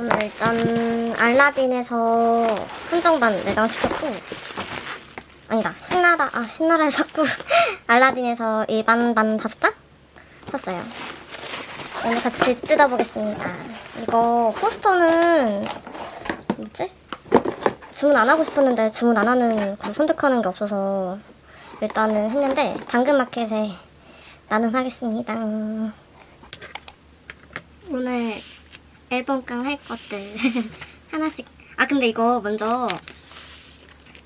오늘 일단 알라딘에서 한정반 내장시켰고 아니다 신나라 아 신나라에 샀고 알라딘에서 일반 반 다섯 장 샀어요. 오늘 같이 뜯어보겠습니다. 이거 포스터는 뭐지? 주문 안 하고 싶었는데 주문 안 하는 거 선택하는 게 없어서 일단은 했는데 당근마켓에 나눔하겠습니다. 오늘 앨범 깡 할 것들 하나씩. 아 근데 이거 먼저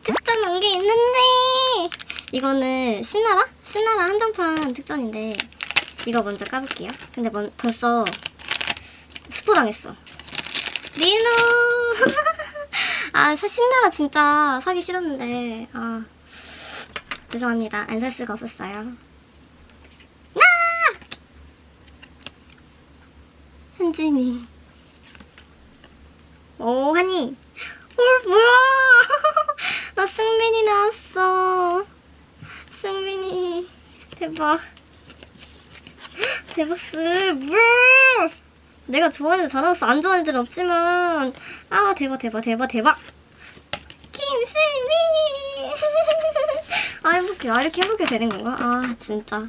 특전 온게 있는데! 이거는 신나라? 신나라 한정판 특전인데 이거 먼저 까볼게요. 근데 먼, 벌써 스포 당했어. 리노! 아 사- 신나라 진짜 사기 싫었는데. 아 죄송합니다. 안 살 수가 없었어요. 아! 현진이 오 한이 헐 뭐야? 나 승민이 나왔어. 승민이. 대박. 대박스. 뭐야? 내가 좋아하는 애들 다 나왔어. 안 좋아하는 애들은 없지만. 아 대박 대박 대박 대박. 김승민이 아 행복해 아 이렇게 행복해 되는 건가? 아 진짜.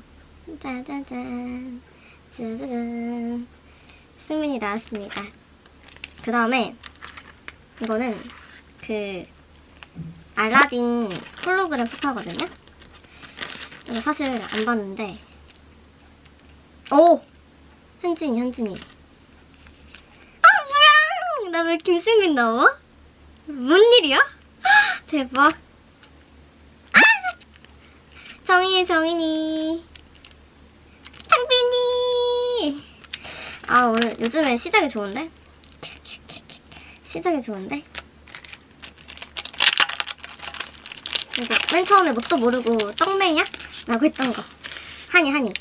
짜자잔. 짜자잔. 승민이 나왔습니다. 그 다음에 이거는 그 알라딘 홀로그램 포카거든요. 이거 사실 안 봤는데 오 현진이 현진이 아 뭐야 나 왜 김승민 나와? 뭔 일이야? 헉, 대박 아! 정인이 정인이 창빈이 아 오늘 요즘에 시작이 좋은데 시작이 좋은데? 이거 맨 처음에 뭣도 모르고 떡매야? 라고 했던 거. 한이, 한이.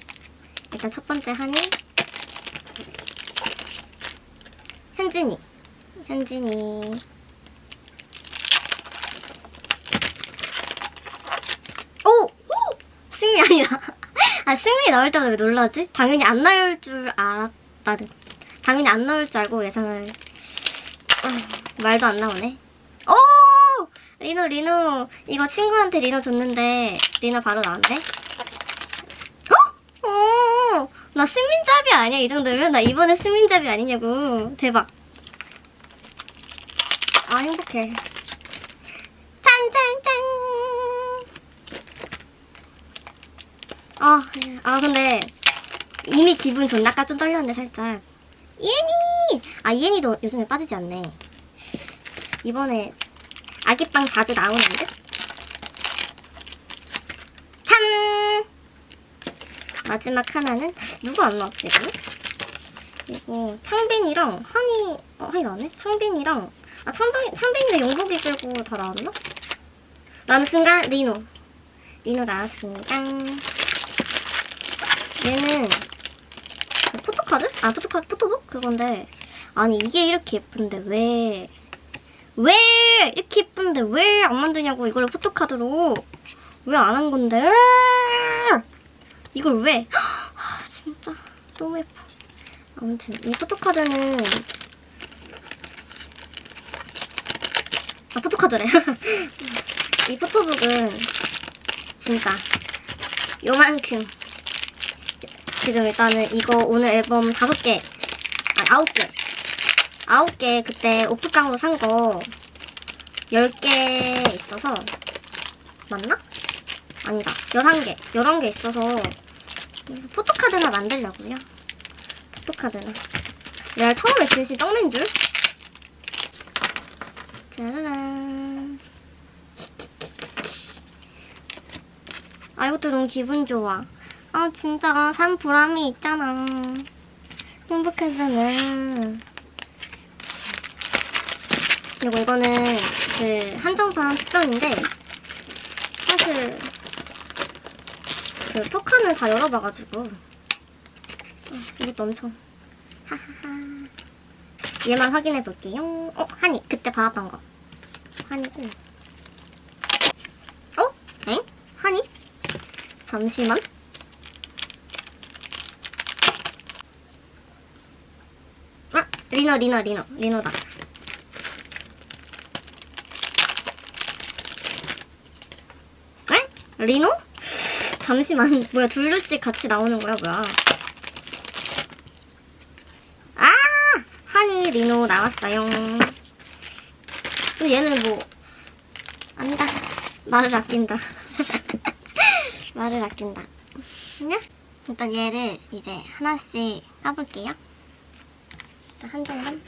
일단 첫 번째 한이. 현진이. 현진이. 오! 오! 승미 아니다. 아, 승미 나올 때마다 왜 놀라지? 당연히 안 나올 줄 알았다는. 당연히 안 나올 줄 알고 예상을 아, 말도 안 나오네. 오! 리노, 리노. 이거 친구한테 리노 줬는데, 리노 바로 나왔네. 어? 어! 나 스민잡이 아니야, 이 정도면? 나 이번에 스민잡이 아니냐고. 대박. 아, 행복해. 짠, 짠, 짠! 아, 아, 근데, 이미 기분 좋나? 아까 좀 떨렸는데, 살짝. 이엔이! 아, 이엔이도 요즘에 빠지지 않네. 이번에 아기빵 자주 나오는 듯? 짠! 마지막 하나는 누구 안 나왔지, 이거는? 이거 창빈이랑 한이, 어, 한이 나왔네? 창빈이랑, 아, 창빈, 창빈이랑 용복이 빼고 다 나왔나? 라는 순간, 리노. 리노 나왔습니다. 얘는, 그 포토카드? 아, 포토카드, 포토북? 그건데, 아니, 이게 이렇게 예쁜데, 왜, 왜 이렇게 예쁜데 왜 안 만드냐고 이걸 포토카드로? 왜 안 한 건데? 이걸 왜? 아, 진짜 너무 예뻐. 아무튼 이 포토카드는 아 포토카드래. 이 포토북은 진짜 요만큼. 지금 일단은 이거 오늘 앨범 다섯 개 아니 아홉 개 아홉 개 그때 오프깡으로 산 거 10개 있어서 맞나? 아니다. 11개. 11개 있어서 포토카드나 만들려고요. 포토카드나. 내가 처음에 글씨 떡맨 줄? 짜자잔. 아, 이것도 너무 기분 좋아. 아, 진짜 산 보람이 있잖아. 행복해서는. 그리고 이거는 그 한정판 특전인데 사실 그 포카는 다 열어봐가지고 어, 이것도 엄청 하하하 얘만 확인해 볼게요. 어 한이 그때 받았던 거 한이고 어? 엥? 한이? 잠시만 아 리노 리노 리노 리노다. 에? 리노? 잠시만 뭐야 둘둘씩 같이 나오는 거야 뭐야? 아 하니 리노 나왔어요. 근데 얘는 뭐 안다 말을 아낀다. 말을 아낀다. 그냥 일단 얘를 이제 하나씩 까볼게요. 일단 한 장만.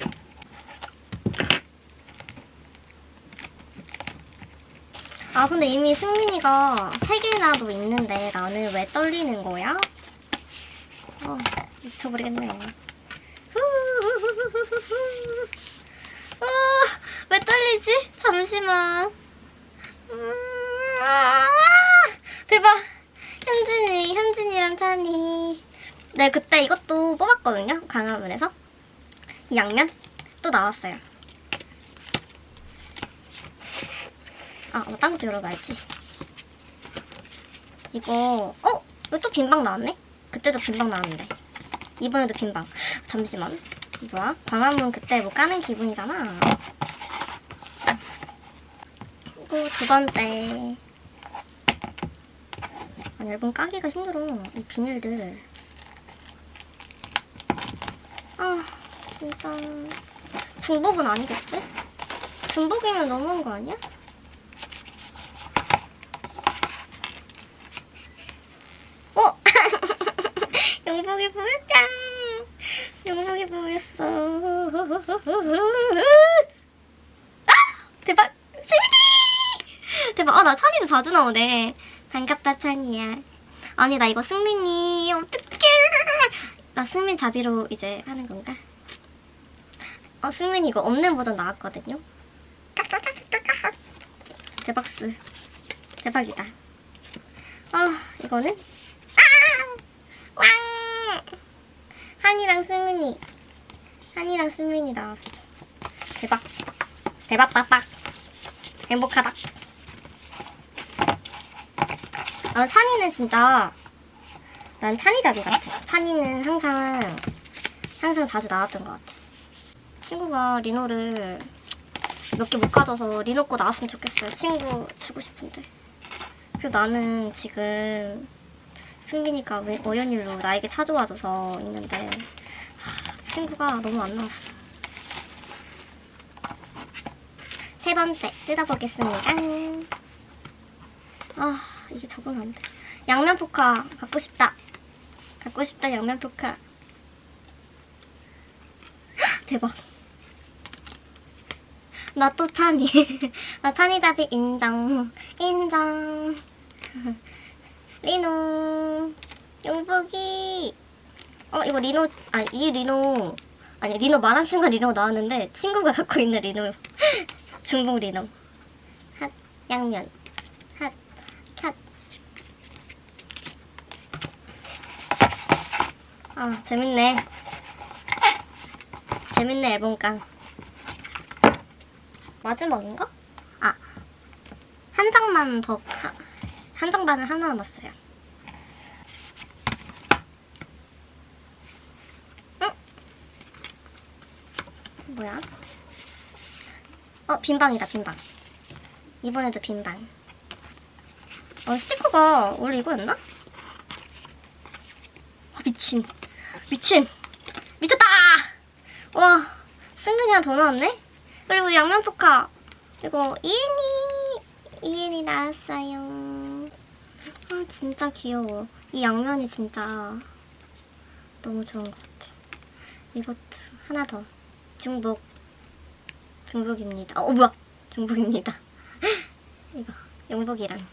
아 근데 이미 승민이가 세 개나도 있는데 나는 왜 떨리는 거야? 어 미쳐버리겠네. 아, 왜 떨리지? 잠시만. 음, 아, 대박. 현진이, 현진이랑 찬이. 네, 그때 이것도 뽑았거든요. 강화문에서. 이 양면 또 나왔어요. 아, 어, 딴 것도 열어봐야지. 이거, 어? 이거 또 빈방 나왔네? 그때도 빈방 나왔는데. 이번에도 빈방. 잠시만. 뭐야? 광화문 그때 뭐 까는 기분이잖아. 그리고 두 번째. 아니, 앨범 까기가 힘들어. 이 비닐들. 아, 진짜. 중복은 아니겠지? 중복이면 너무한 거 아니야? 어? 영복이 보였짱! 영복이 보였어. 아! 대박! 승민이! 대박. 아, 나 찬이도 자주 나오네. 반갑다, 찬이야. 아니, 나 이거 승민이. 어떡해. 나 승민 자비로 이제 하는 건가? 어, 승민이 이거 없는 버전 나왔거든요. 깍깍깍깍깍. 대박스. 대박이다. 아, 이거는? 아! 왕! 한이랑 승민이. 한이랑 승민이 나왔어. 대박. 대박, 빡빡. 행복하다. 아, 찬이는 진짜, 난 찬이잡이 같아. 찬이는 항상, 항상 자주 나왔던 것 같아. 친구가 리노를 몇 개 못 가져서 리노 거 나왔으면 좋겠어요. 친구 주고 싶은데. 그리고 나는 지금 승민이가 왜- 어연일로 나에게 찾아와줘서 있는데 하, 친구가 너무 안 나왔어. 세 번째 뜯어보겠습니다. 아 이게 적응 안 돼. 양면 포카 갖고 싶다. 갖고 싶다 양면 포카. 헉, 대박. 나 또 찬이. 나 찬이잡이 인정. 인정. 리노. 용복이. 어, 이거 리노, 아, 이 리노. 아니, 리노 말한 순간 리노 나왔는데, 친구가 갖고 있는 리노. 중복 리노. 핫, 양면. 핫, 캣. 아, 재밌네. 재밌네, 앨범깡. 마지막인가? 아, 한 장만 더, 하- 한 장반은 하나 남았어요. 뭐야? 어, 빈방이다, 빈방. 이번에도 빈방. 어, 스티커가 원래 이거였나? 아, 미친. 미친. 미쳤다! 와, 승민이 하나 더 나왔네? 그리고 양면 포카. 이거 이엔이, 이엔이 나왔어요. 아, 진짜 귀여워. 이 양면이 진짜 너무 좋은 것 같아. 이것도 하나 더. 중복. 중복입니다. 어, 뭐야? 중복입니다. 이거, 영복이랑.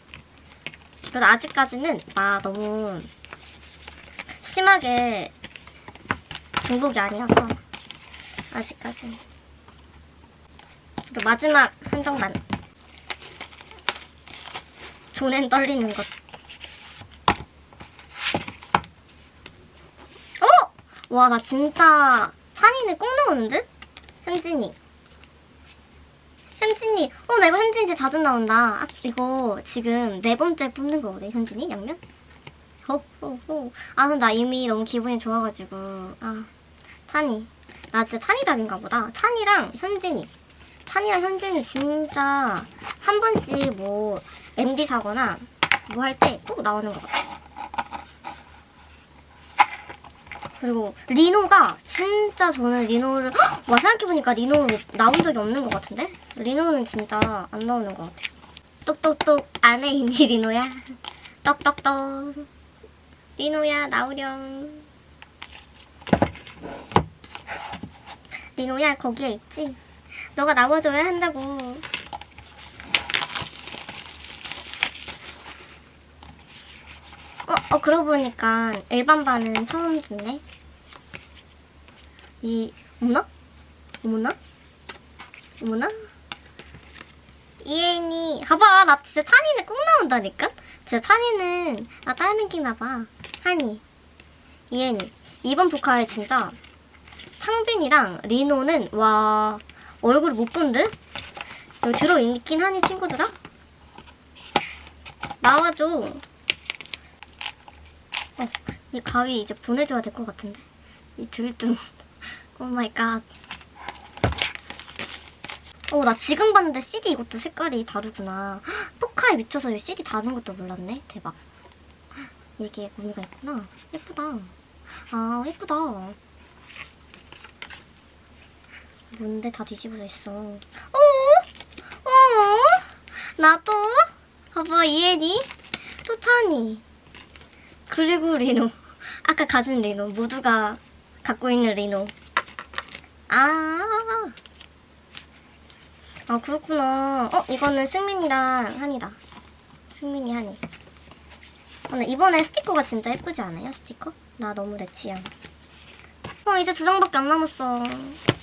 그래도 아직까지는 나 너무 심하게 중복이 아니어서 아직까지. 그리고 마지막 한 장만. 조낸 떨리는 것. 어? 와, 나 진짜 찬이는 꼭 나오는 듯? 현진이. 현진이. 어, 나 이거 현진이 진짜 자주 나온다. 아, 이거 지금 네 번째 뽑는 거거든, 현진이? 양면? 호호호. 아, 근데 나 이미 너무 기분이 좋아가지고. 아, 찬이. 나 진짜 찬이 답인가 보다. 찬이랑 현진이. 찬이랑 현진이 진짜 한 번씩 뭐 MD 사거나 뭐 할 때 꼭 나오는 것 같아. 그리고 리노가 진짜 저는 리노를 헉! 와 생각해보니까 리노 나온 적이 없는 것 같은데? 리노는 진짜 안 나오는 것 같아요. 똑똑똑 안에 있니 리노야? 떡떡떡 리노야 나오렴. 리노야 거기에 있지? 너가 나와줘야 한다고. 어, 어 그러고 보니까 일반 반은 처음 듣네. 이 어머나? 어머나? 어머나? 이엔이 봐봐 나 진짜 찬이는 꼭 나온다니까? 진짜 찬이는 나 다른 랭킹 봐 한이 이엔이 이번 포카에 진짜 창빈이랑 리노는 와 얼굴을 못본 듯? 여기 들어있긴 하니 친구들아? 나와줘 어, 이 가위 이제 보내줘야 될 것 같은데 이 들뜬 오 마이 갓 어, 나 지금 봤는데 CD 이것도 색깔이 다르구나. 헉, 포카에 미쳐서 이 CD 다른 것도 몰랐네. 대박. 이게 의미가 있구나. 예쁘다. 아, 예쁘다. 뭔데 다 뒤집어져 있어. 어? 어? 나도? 봐봐, 이혜니? 또 찬이. 그리고 리노. 아까 가진 리노. 모두가 갖고 있는 리노. 아. 아 그렇구나. 어 이거는 승민이랑 한이다. 승민이 한이. 근데 이번에 스티커가 진짜 예쁘지 않아요? 스티커? 나 너무 내 취향. 어 이제 두 장밖에 안 남았어.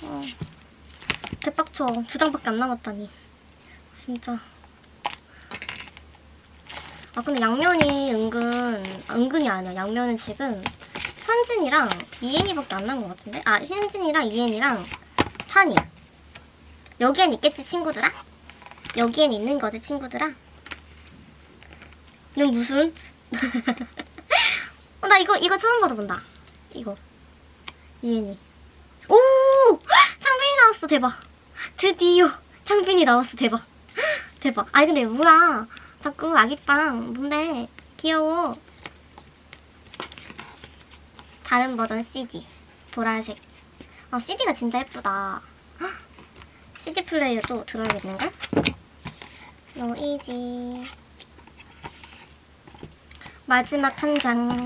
어. 대박쳐. 두 장밖에 안 남았다니. 진짜. 아 근데 양면이 은근 아, 은근이 아니야. 양면은 지금 현진이랑 이엔이밖에 안 남은 것 같은데? 아 현진이랑 이엔이랑 찬이. 여기엔 있겠지 친구들아? 여기엔 있는 거지 친구들아? 는 무슨? 어, 나 이거 이거 처음 받아본다. 이거 이엔이. 오! 창빈이 나왔어 대박. 드디어 창빈이 나왔어 대박. 대박. 아니 근데 뭐야? 자꾸 아기빵 뭔데? 귀여워. 다른 버전 CD 보라색. 아 CD가 진짜 예쁘다. CD 플레이어도 들어야겠는걸? 노이지 마지막 한 장.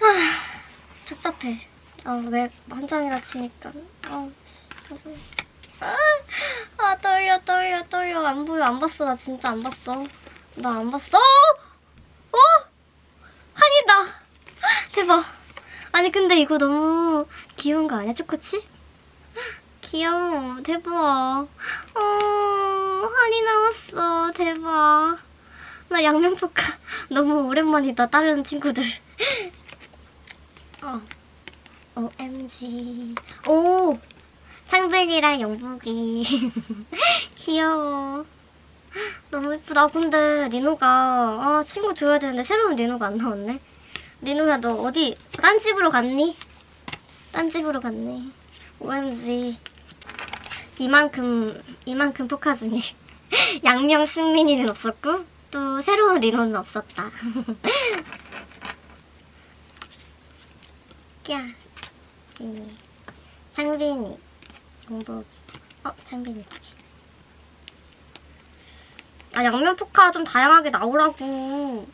아, 답답해. 아, 왜한 장이라 치니까. 아, 씨, 죄송해. 아, 아, 떨려, 떨려, 떨려. 안 보여, 안 봤어. 나 진짜 안 봤어. 나 안 봤어. 어? 한이다. 대박. 아니 근데 이거 너무 귀여운 거 아니야 초코칩? 귀여워 대박 어 한이 나왔어 대박 나 양면포카 너무 오랜만이다 다른 친구들 어 OMG 오 창빈이랑 영복이 귀여워 너무 예쁘다. 근데 니노가 아 친구 줘야 되는데 새로운 니노가 안 나왔네. 리노야 너 어디 딴 집으로 갔니? 딴 집으로 갔니? OMG 이만큼 이만큼 포카 중에. 양명 승민이는 없었고 또 새로운 리노는 없었다. 꺄. 진이. 창빈이. 공복이. 어 창빈이 아 양면 포카 좀 다양하게 나오라고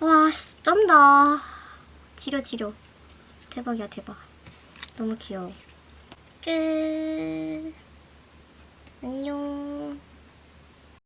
와, 씨, 쩐다. 지려, 지려. 대박이야, 대박. 너무 귀여워. 끝. 안녕.